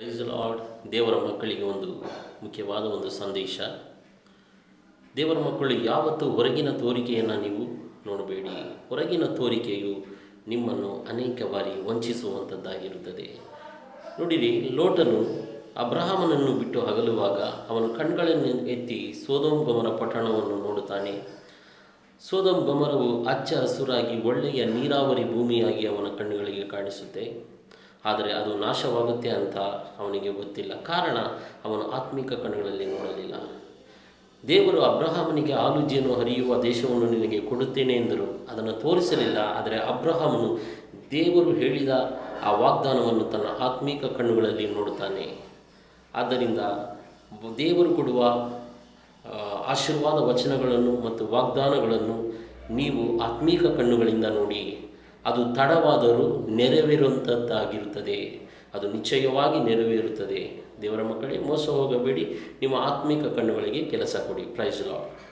Price lord ದೇವರ ಮಕ್ಕಳಿಗೆ ಒಂದು ಮುಖ್ಯವಾದ ಒಂದು ಸಂದೇಶ. ದೇವರ ಮಕ್ಕಳು ಯಾವತ್ತೂ ಹೊರಗಿನ ತೋರಿಕೆಯನ್ನು ನೀವು ನೋಡಬೇಡಿ. ಹೊರಗಿನ ತೋರಿಕೆಯು ನಿಮ್ಮನ್ನು ಅನೇಕ ಬಾರಿ ವಂಚಿಸುವಂಥದ್ದಾಗಿರುತ್ತದೆ ನೋಡಿರಿ, ಲೋಟನು ಅಬ್ರಹಾಮನನ್ನು ಬಿಟ್ಟು ಹಗಲುವಾಗ ಅವನು ಕಣ್ಗಳನ್ನು ಎತ್ತಿ ಸೋದೋಮ್ ಗಮರ ಪಟ್ಟಣವನ್ನು ನೋಡುತ್ತಾನೆ. ಸೋದೋಮ್ ಗಮರವು ಅಚ್ಚ ಹಸುರಾಗಿ ಒಳ್ಳೆಯ ನೀರಾವರಿ ಭೂಮಿಯಾಗಿ ಅವನ ಕಣ್ಣುಗಳಿಗೆ ಕಾಣಿಸುತ್ತೆ. ಆದರೆ ಅದು ನಾಶವಾಗುತ್ತೆ ಅಂತ ಅವನಿಗೆ ಗೊತ್ತಿಲ್ಲ. ಕಾರಣ ಅವನು ಆತ್ಮಿಕ ಕಣ್ಣುಗಳಲ್ಲಿ ನೋಡಲಿಲ್ಲ. ದೇವರು ಅಬ್ರಹಾಮನಿಗೆ ಆಲುಜಿಯನ್ನು ಹರಿಯುವ ದೇಶವನ್ನು ನಿನಗೆ ಕೊಡುತ್ತೇನೆ ಎಂದರು. ಅದನ್ನು ತೋರಿಸಲಿಲ್ಲ, ಆದರೆ ಅಬ್ರಹಾಮನು ದೇವರು ಹೇಳಿದ ಆ ವಾಗ್ದಾನವನ್ನು ತನ್ನ ಆತ್ಮೀಕ ಕಣ್ಣುಗಳಲ್ಲಿ ನೋಡುತ್ತಾನೆ. ಆದ್ದರಿಂದ ದೇವರು ಕೊಡುವ ಆಶೀರ್ವಾದ ವಚನಗಳನ್ನು ಮತ್ತು ವಾಗ್ದಾನಗಳನ್ನು ನೀವು ಆತ್ಮೀಕ ಕಣ್ಣುಗಳಿಂದ ನೋಡಿ. ಅದು ತಡವಾದರೂ ನೆರವೇರುವಂಥದ್ದಾಗಿರುತ್ತದೆ ಅದು ನಿಶ್ಚಯವಾಗಿ ನೆರವೇರುತ್ತದೆ. ದೇವರ ಮಕ್ಕಳೇ, ಮೋಸ ಹೋಗಬೇಡಿ. ನಿಮ್ಮ ಆತ್ಮಿಕ ಕಣ್ಣುಗಳಿಗೆ ಕೆಲಸ ಕೊಡಿ. Price lord